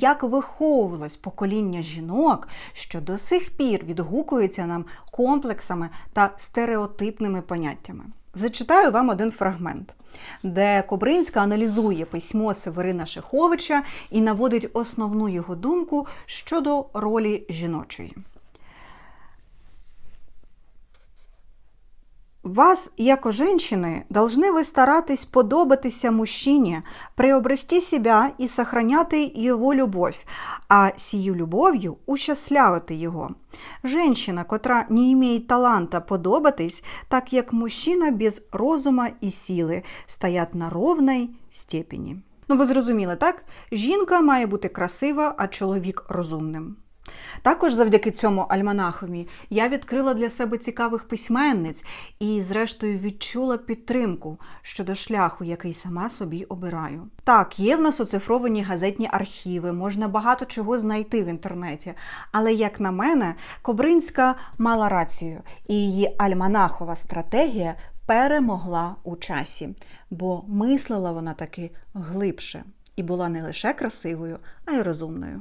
як виховувалось покоління жінок, що до сих пір відгукується нам комплексами та стереотипними поняттями. Зачитаю вам один фрагмент, де Кобринська аналізує письмо Северина Шеховича і наводить основну його думку щодо ролі жіночої. Вас, яко женщины, должны вы старатись подобатися мужчине, приобрести себя и сохраняти его любовь, а сию любов'ю ущаслявити його. Женщина, котра не имеет таланта подобатись, так як мужчина без розума і сили, стоять на ровній степені. Ну, ви зрозуміли, так? Жінка має бути красива, а чоловік розумним. Також завдяки цьому альманахові я відкрила для себе цікавих письменниць і, зрештою, відчула підтримку щодо шляху, який сама собі обираю. Так, є в нас оцифровані газетні архіви, можна багато чого знайти в інтернеті. Але, як на мене, Кобринська мала рацію, і її альманахова стратегія перемогла у часі, бо мислила вона таки глибше і була не лише красивою, а й розумною.